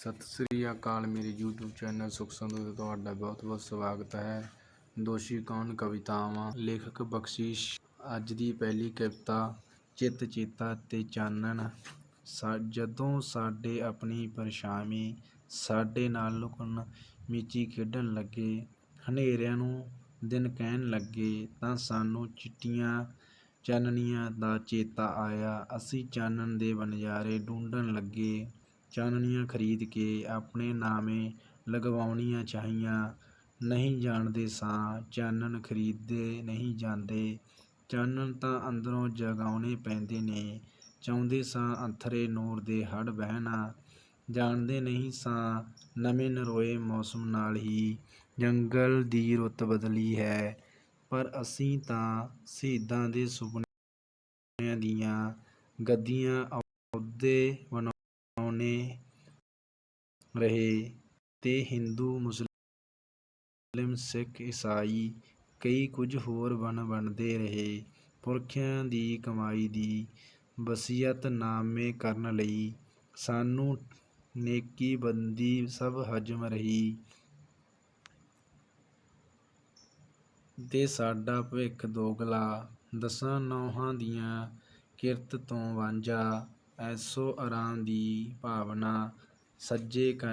ਸਤਿ ਸ੍ਰੀ ਅਕਾਲ ਮੇਰੇ YouTube channel ਸੁਖ ਸੰਧੂ ਤੇ ਤੁਹਾਡਾ ਬਹੁਤ-ਬਹੁਤ ਸਵਾਗਤ ਹੈ। ਦੋਸ਼ੀ ਕੌਣ? ਕਵਿਤਾਵਾਂ, ਲੇਖਕ ਬਖਸ਼ੀਸ਼, ਅੱਜ ਦੀ ਪਹਿਲੀ ਕਵਿਤਾ, ਚਿੱਤ ਚੇਤਾ ਤੇ ਚਾਨਣ। ਸਾ, ਜਦੋਂ ਸਾਡੇ ਆਪਣੀ ਪਰਛਾਵੀਂ ਸਾਡੇ ਨਾਲ ਲੁਕਣ ਮੀਚੀ ਖੇਡਣ ਲੱਗੇ, ਹਨੇਰਿਆਂ ਨੂੰ ਦਿਨ ਕਹਿਣ ਲੱਗੇ, ਤਾਂ ਸਾਨੂੰ ਚਿੱਟੀਆਂ ਚਾਨਣੀਆਂ ਦਾ ਚੇਤਾ ਆਇਆ। ਅਸੀਂ ਚਾਨਣ ਦੇ ਵਣਜਾਰੇ ਢੂੰਡਣ ਲੱਗੇ। ਚਾਨਣੀਆਂ ਖਰੀਦ ਕੇ ਆਪਣੇ ਨਾਮੇ ਲਗਵਾਉਣੀਆਂ ਚਾਹੀਆਂ। ਨਹੀਂ ਜਾਣਦੇ ਸਾਂ, ਚਾਨਣ ਖਰੀਦੇ ਨਹੀਂ ਜਾਂਦੇ। ਚਾਨਣ ਤਾਂ ਅੰਦਰੋਂ ਜਗਾਉਣੇ ਪੈਂਦੇ ਨੇ। ਚਾਹੁੰਦੇ ਸਾਂ ਅੰਥਰੇ ਨੂਰ ਦੇ ਹੜ ਬਹਿਣਾ ਜਾਣਦੇ ਨਹੀਂ ਸਾਂ ਨਵੇਂ ਨਰੋਏ ਮੌਸਮ ਨਾਲ ਹੀ ਜੰਗਲ ਦੀ ਰੁੱਤ ਬਦਲੀ ਹੈ। ਪਰ ਅਸੀਂ ਤਾਂ ਸ਼ਹੀਦਾਂ ਦੇ ਸੁਪਨਿਆਂ ਦੀਆਂ ਗੱਦੀਆਂ ਅਹੁਦੇ ਬਣਾਉਣੇ ਰਹੇ ਤੇ ਹਿੰਦੂ, ਮੁਸਲਿਮ, ਸਿੱਖ, ਈਸਾਈ ਕਈ ਕੁਝ ਹੋਰ ਬਣ ਬਣਦੇ ਰਹੇ। ਪੁਰਖਿਆਂ ਦੀ ਕਮਾਈ ਦੀ ਵਸੀਅਤਨਾਮੇ ਕਰਨ ਲਈ ਸਾਨੂੰ ਨੇਕੀ ਬੰਦੀ ਸਭ ਹਜਮ ਰਹੀ ਤੇ ਸਾਡਾ ਭਵਿੱਖ ਦੋਗਲਾ। ਦਸਾਂ ਨੌਹਾਂ ਦੀਆਂ ਕਿਰਤ ਤੋਂ ਵਾਂਝਾ ਐਸੋ ਆਰਾਮ ਦੀ ਭਾਵਨਾ ਸੱਜੇ